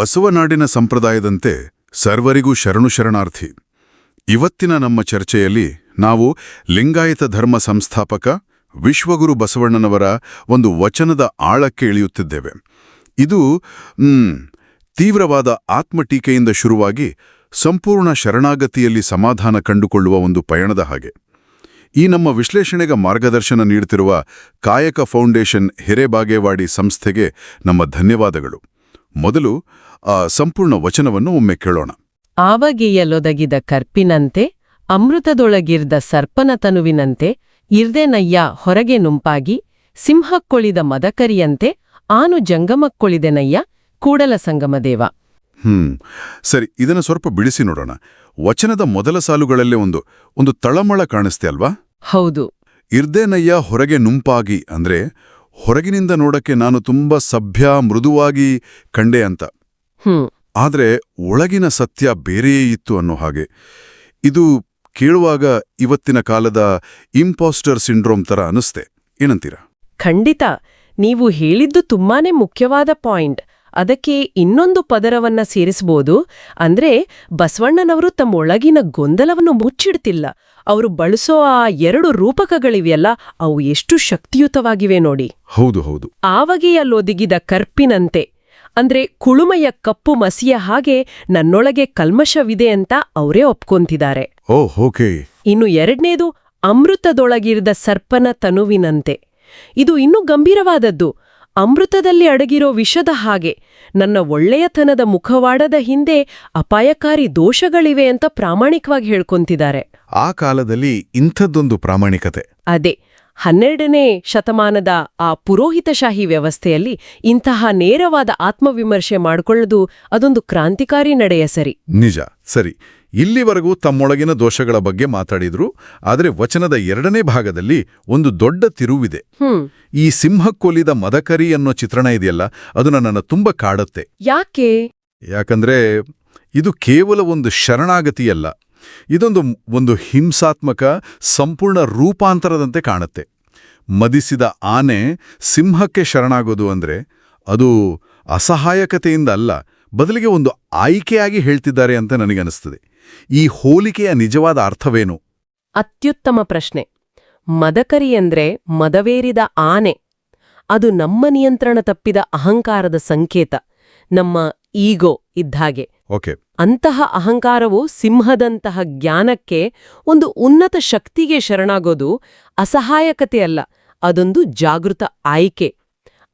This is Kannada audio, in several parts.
ಬಸವನಾಡಿನ ಸಂಪ್ರದಾಯದಂತೆ ಸರ್ವರಿಗೂ ಶರಣು ಶರಣಾರ್ಥಿ. ಇವತ್ತಿನ ನಮ್ಮ ಚರ್ಚೆಯಲ್ಲಿ ನಾವು ಲಿಂಗಾಯತ ಧರ್ಮ ಸಂಸ್ಥಾಪಕ ವಿಶ್ವಗುರು ಬಸವಣ್ಣನವರ ಒಂದು ವಚನದ ಆಳಕ್ಕೆ ಇಳಿಯುತ್ತಿದ್ದೇವೆ. ಇದು ತೀವ್ರವಾದ ಆತ್ಮಟೀಕೆಯಿಂದ ಶುರುವಾಗಿ ಸಂಪೂರ್ಣ ಶರಣಾಗತಿಯಲ್ಲಿ ಸಮಾಧಾನ ಕಂಡುಕೊಳ್ಳುವ ಒಂದು ಪಯಣದ ಹಾಗೆ. ಈ ನಮ್ಮ ವಿಶ್ಲೇಷಣೆಗೆ ಮಾರ್ಗದರ್ಶನ ನೀಡುತ್ತಿರುವ ಕಾಯಕ ಫೌಂಡೇಶನ್ ಹಿರೇಬಾಗೇವಾಡಿ ಸಂಸ್ಥೆಗೆ ನಮ್ಮ ಧನ್ಯವಾದಗಳು. ಮೊದಲು ಆ ಸಂಪೂರ್ಣ ವಚನವನ್ನು ಒಮ್ಮೆ ಕೇಳೋಣ. ಆವಗೆಯಲೊದಗಿದ ಕರ್ಪಿನಂತೆ ಅಮೃತದೊಳಗಿರ್ದ ಸರ್ಪನ ತನುವಿನಂತೆ ಇರ್ದೆನಯ್ಯ ಹೊರಗೆ ನುಂಪಾಗಿ ಸಿಂಹಕ್ಕೊಳಿದ ಮದಕರಿಯಂತೆ ಆನು ಜಂಗಮಕ್ಕೊಳಿದೆನಯ್ಯ ಕೂಡಲ ಸಂಗಮದೇವ. ಹ್ಮ್. ಸರಿ ಇದನ್ನು ಸ್ವಲ್ಪ ಬಿಡಿಸಿ ನೋಡೋಣ. ವಚನದ ಮೊದಲ ಸಾಲುಗಳಲ್ಲೇ ಒಂದು ಒಂದು ತಳಮಳ ಕಾಣಿಸ್ತೆ ಅಲ್ವಾ? ಹೌದು. ಇರ್ದೇನಯ್ಯ ಹೊರಗೆ ನುಂಪಾಗಿ ಅಂದ್ರೆ ಹೊರಗಿನಿಂದ ನೋಡಕ್ಕೆ ನಾನು ತುಂಬಾ ಸಭ್ಯ ಮೃದುವಾಗಿ ಕಂಡೆ ಅಂತ. ಆದರೆ ಒಳಗಿನ ಸತ್ಯ ಬೇರೆಯೇ ಇತ್ತು ಅನ್ನೋ ಹಾಗೆ. ಇದು ಕೇಳುವಾಗ ಇವತ್ತಿನ ಕಾಲದ ಇಂಪಾಸ್ಟರ್ ಸಿಂಡ್ರೋಮ್ ತರ ಅನಿಸ್ತೆ. ಏನಂತೀರಾ? ಖಂಡಿತ. ನೀವು ಹೇಳಿದ್ದು ತುಂಬಾನೇ ಮುಖ್ಯವಾದ ಪಾಯಿಂಟ್. ಅದಕ್ಕೆ ಇನ್ನೊಂದು ಪದರವನ್ನ ಸೇರಿಸಬಹುದು. ಅಂದ್ರೆ ಬಸವಣ್ಣನವರು ತಮ್ಮ ಒಳಗಿನ ಗೊಂದಲವನ್ನು ಮುಚ್ಚಿಡ್ತಿಲ್ಲ. ಅವರು ಬಳಸೋ ಆ ಎರಡು ರೂಪಕಗಳಿವೆಯಲ್ಲ ಅವು ಎಷ್ಟು ಶಕ್ತಿಯುತವಾಗಿವೆ ನೋಡಿ. ಹೌದು ಹೌದು. ಆವಗೆಯಲ್ಲೊದಗಿದ ಕರ್ಪಿನಂತೆ. ಅಂದ್ರೆ ಕುಳುಮೆಯ ಕಪ್ಪು ಮಸಿಯ ಹಾಗೆ ನನ್ನೊಳಗೆ ಕಲ್ಮಶವಿದೆ ಅಂತ ಅವರೇ ಒಪ್ಕೊಂತಿದ್ದಾರೆ. ಇನ್ನು ಎರಡನೇದು ಅಮೃತದೊಳಗಿರದ ಸರ್ಪನ ತನುವಿನಂತೆ. ಇದು ಇನ್ನೂ ಗಂಭೀರವಾದದ್ದು. ಅಮೃತದಲ್ಲಿ ಅಡಗಿರೋ ವಿಷದ ಹಾಗೆ ನನ್ನ ಒಳ್ಳೆಯತನದ ಮುಖವಾಡದ ಹಿಂದೆ ಅಪಾಯಕಾರಿ ದೋಷಗಳಿವೆ ಅಂತ ಪ್ರಾಮಾಣಿಕವಾಗಿ ಹೇಳ್ಕೊಂತಿದ್ದಾರೆ. ಆ ಕಾಲದಲ್ಲಿ ಇಂಥದ್ದೊಂದು ಪ್ರಾಮಾಣಿಕತೆ. ಅದೇ ಹನ್ನೆರಡನೇ ಶತಮಾನದ ಆ ಪುರೋಹಿತಶಾಹಿ ವ್ಯವಸ್ಥೆಯಲ್ಲಿ ಇಂತಹ ನೇರವಾದ ಆತ್ಮವಿಮರ್ಶೆ ಮಾಡಿಕೊಳ್ಳೋದು ಅದೊಂದು ಕ್ರಾಂತಿಕಾರಿ ನಡೆಯ ಸರಿ. ನಿಜ ಸರಿ. ಇಲ್ಲಿವರೆಗೂ ತಮ್ಮೊಳಗಿನ ದೋಷಗಳ ಬಗ್ಗೆ ಮಾತಾಡಿದ್ರು ಆದರೆ ವಚನದ ಎರಡನೇ ಭಾಗದಲ್ಲಿ ಒಂದು ದೊಡ್ಡ ತಿರುವಿದೆ. ಈ ಸಿಂಹಕ್ಕೊಲಿದ ಮದಕರಿ ಅನ್ನೋ ಚಿತ್ರಣ ಇದೆಯಲ್ಲ ಅದು ನನ್ನನ್ನು ತುಂಬ ಕಾಡುತ್ತೆ. ಯಾಕೆ? ಯಾಕಂದ್ರೆ ಇದು ಕೇವಲ ಒಂದು ಶರಣಾಗತಿಯಲ್ಲ ಇದೊಂದು ಒಂದು ಹಿಂಸಾತ್ಮಕ ಸಂಪೂರ್ಣ ರೂಪಾಂತರದಂತೆ ಕಾಣುತ್ತೆ. ಮದಿಸಿದ ಆನೆ ಸಿಂಹಕ್ಕೆ ಶರಣಾಗೋದು ಅಂದ್ರೆ ಅದು ಅಸಹಾಯಕತೆಯಿಂದ ಅಲ್ಲ ಬದಲಿಗೆ ಒಂದು ಆಯ್ಕೆಯಾಗಿ ಹೇಳ್ತಿದ್ದಾರೆ ಅಂತ ನನಗನ್ನಿಸ್ತದೆ. ಈ ಹೋಲಿಕೆಯ ನಿಜವಾದ ಅರ್ಥವೇನು? ಅತ್ಯುತ್ತಮ ಪ್ರಶ್ನೆ. ಮದಕರಿ ಎಂದ್ರೆ ಮದವೇರಿದ ಆನೆ. ಅದು ನಮ್ಮ ನಿಯಂತ್ರಣ ತಪ್ಪಿದ ಅಹಂಕಾರದ ಸಂಕೇತ. ನಮ್ಮ ಈಗೋ ಇದ್ದಾಗೆ ಓಕೆ. ಅಂತಹ ಅಹಂಕಾರವು ಸಿಂಹದಂತಹ ಜ್ಞಾನಕ್ಕೆ ಒಂದು ಉನ್ನತ ಶಕ್ತಿಗೆ ಶರಣಾಗೋದು ಅಸಹಾಯಕತೆ ಅಲ್ಲ ಅದೊಂದು ಜಾಗೃತ ಆಯ್ಕೆ.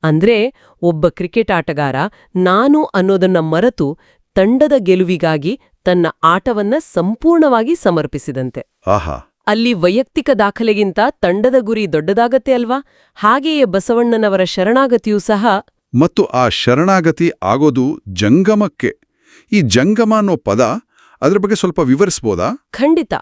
ಅಂದ್ರೆ ಒಬ್ಬ ಕ್ರಿಕೆಟ್ ಆಟಗಾರ ನಾನು ಅನ್ನೋದನ್ನ ಮರೆತು ತಂಡದ ಗೆಲುವಿಗಾಗಿ ತನ್ನ ಆಟವನ್ನ ಸಂಪೂರ್ಣವಾಗಿ ಸಮರ್ಪಿಸಿದಂತೆ. ಆಹಾ. ಅಲ್ಲಿ ವೈಯಕ್ತಿಕ ದಾಖಲೆಗಿಂತ ತಂಡದ ಗುರಿ ದೊಡ್ಡದಾಗತ್ತೆ ಅಲ್ವಾ? ಹಾಗೆಯೇ ಬಸವಣ್ಣನವರ ಶರಣಾಗತಿಯೂ ಸಹ. ಮತ್ತು ಆ ಶರಣಾಗತಿ ಆಗೋದು ಜಂಗಮಕ್ಕೆ. ಈ ಜಂಗಮ ಅನ್ನೋ ಪದ ಅದರ ಬಗ್ಗೆ ಸ್ವಲ್ಪ ವಿವರಿಸ್ಬೋದಾ? ಖಂಡಿತ.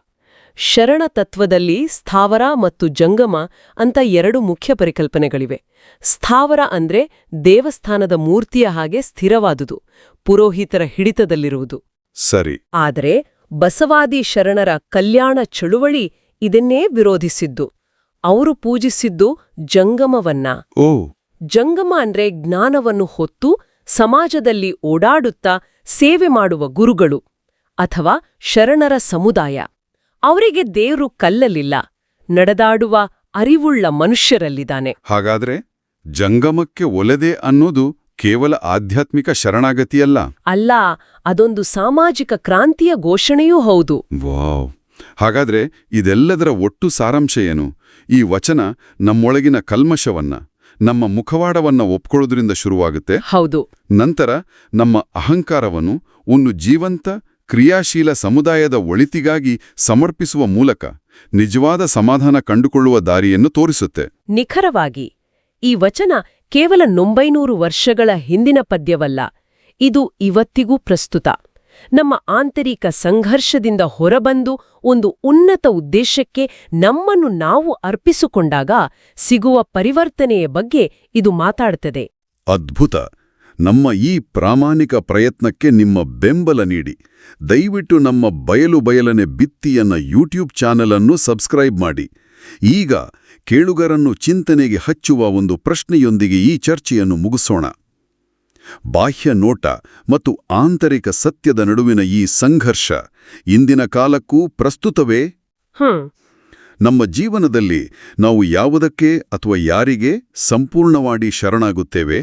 ಶರಣ ತತ್ವದಲ್ಲಿ ಸ್ಥಾವರ ಮತ್ತು ಜಂಗಮ ಅಂತ ಎರಡು ಮುಖ್ಯ ಪರಿಕಲ್ಪನೆಗಳಿವೆ. ಸ್ಥಾವರ ಅಂದ್ರೆ ದೇವಸ್ಥಾನದ ಮೂರ್ತಿಯ ಹಾಗೆ ಸ್ಥಿರವಾದುದು ಪುರೋಹಿತರ ಹಿಡಿತದಲ್ಲಿರುವುದು. ಸರಿ. ಆದರೆ ಬಸವಾದಿ ಶರಣರ ಕಲ್ಯಾಣ ಚಳುವಳಿ ಇದನ್ನೇ ವಿರೋಧಿಸಿದ್ದು. ಅವರು ಪೂಜಿಸಿದ್ದು ಜಂಗಮವನ್ನ. ಓ. ಜಂಗಮ ಅಂದ್ರೆ ಜ್ಞಾನವನ್ನು ಹೊತ್ತು ಸಮಾಜದಲ್ಲಿ ಓಡಾಡುತ್ತಾ ಸೇವೆ ಮಾಡುವ ಗುರುಗಳು ಅಥವಾ ಶರಣರ ಸಮುದಾಯ. ಅವರಿಗೆ ದೇವರು ಕಲ್ಲಲಿಲ್ಲ ನಡೆದಾಡುವ ಅರಿವುಳ್ಳ ಮನುಷ್ಯರಲ್ಲಿದ್ದಾನೆ. ಹಾಗಾದ್ರೆ ಜಂಗಮಕ್ಕೆ ಒಲೆದೆ ಅನ್ನೋದು ಕೇವಲ ಆಧ್ಯಾತ್ಮಿಕ ಶರಣಾಗತಿಯಲ್ಲ? ಅಲ್ಲ ಅದೊಂದು ಸಾಮಾಜಿಕ ಕ್ರಾಂತಿಯ ಘೋಷಣೆಯೂ ಹೌದು. ವಾವ್. ಹಾಗಾದ್ರೆ ಇದೆಲ್ಲದರ ಒಟ್ಟು ಸಾರಾಂಶ ಏನು? ಈ ವಚನ ನಮ್ಮೊಳಗಿನ ಕಲ್ಮಶವನ್ನ ನಮ್ಮ ಮುಖವಾಡವನ್ನ ಒಪ್ಕೊಳ್ಳೋದ್ರಿಂದ ಶುರುವಾಗುತ್ತೆ. ಹೌದು. ನಂತರ ನಮ್ಮ ಅಹಂಕಾರವನ್ನು ಒಂದು ಜೀವಂತ ಕ್ರಿಯಾಶೀಲ ಸಮುದಾಯದ ಒಳಿತಿಗಾಗಿ ಸಮರ್ಪಿಸುವ ಮೂಲಕ ನಿಜವಾದ ಸಮಾಧಾನ ಕಂಡುಕೊಳ್ಳುವ ದಾರಿಯನ್ನು ತೋರಿಸುತ್ತೆ. ನಿಖರವಾಗಿ ಈ ವಚನ ಕೇವಲ ನೊಂಬೈನೂರು ವರ್ಷಗಳ ಹಿಂದಿನ ಪದ್ಯವಲ್ಲ, ಇದು ಇವತ್ತಿಗೂ ಪ್ರಸ್ತುತ. ನಮ್ಮ ಆಂತರಿಕ ಸಂಘರ್ಷದಿಂದ ಹೊರಬಂದು ಒಂದು ಉನ್ನತ ಉದ್ದೇಶಕ್ಕೆ ನಮ್ಮನ್ನು ನಾವು ಅರ್ಪಿಸಿಕೊಂಡಾಗ ಸಿಗುವ ಪರಿವರ್ತನೆಯ ಬಗ್ಗೆ ಇದು ಮಾತಾಡ್ತದೆ. ಅದ್ಭುತ! ನಮ್ಮ ಈ ಪ್ರಾಮಾಣಿಕ ಪ್ರಯತ್ನಕ್ಕೆ ನಿಮ್ಮ ಬೆಂಬಲ ನೀಡಿ. ದಯವಿಟ್ಟು ನಮ್ಮ ಬಯಲು ಬಯಲನೆ ಬಿತ್ತಿಯನ್ನ ಯೂಟ್ಯೂಬ್ ಚಾನಲ್ ಅನ್ನು ಸಬ್ಸ್ಕ್ರೈಬ್ ಮಾಡಿ. ಈಗ ಕೇಳುಗರನ್ನು ಚಿಂತನೆಗೆ ಹಚ್ಚುವ ಒಂದು ಪ್ರಶ್ನೆಯೊಂದಿಗೆ ಈ ಚರ್ಚೆಯನ್ನು ಮುಗಿಸೋಣ. ಬಾಹ್ಯ ನೋಟ ಮತ್ತು ಆಂತರಿಕ ಸತ್ಯದ ನಡುವಿನ ಈ ಸಂಘರ್ಷ ಇಂದಿನ ಕಾಲಕ್ಕೂ ಪ್ರಸ್ತುತವೇ? ನಮ್ಮ ಜೀವನದಲ್ಲಿ ನಾವು ಯಾವುದಕ್ಕೆ ಅಥವಾ ಯಾರಿಗೆ ಸಂಪೂರ್ಣವಾಗಿ ಶರಣಾಗುತ್ತೇವೆ?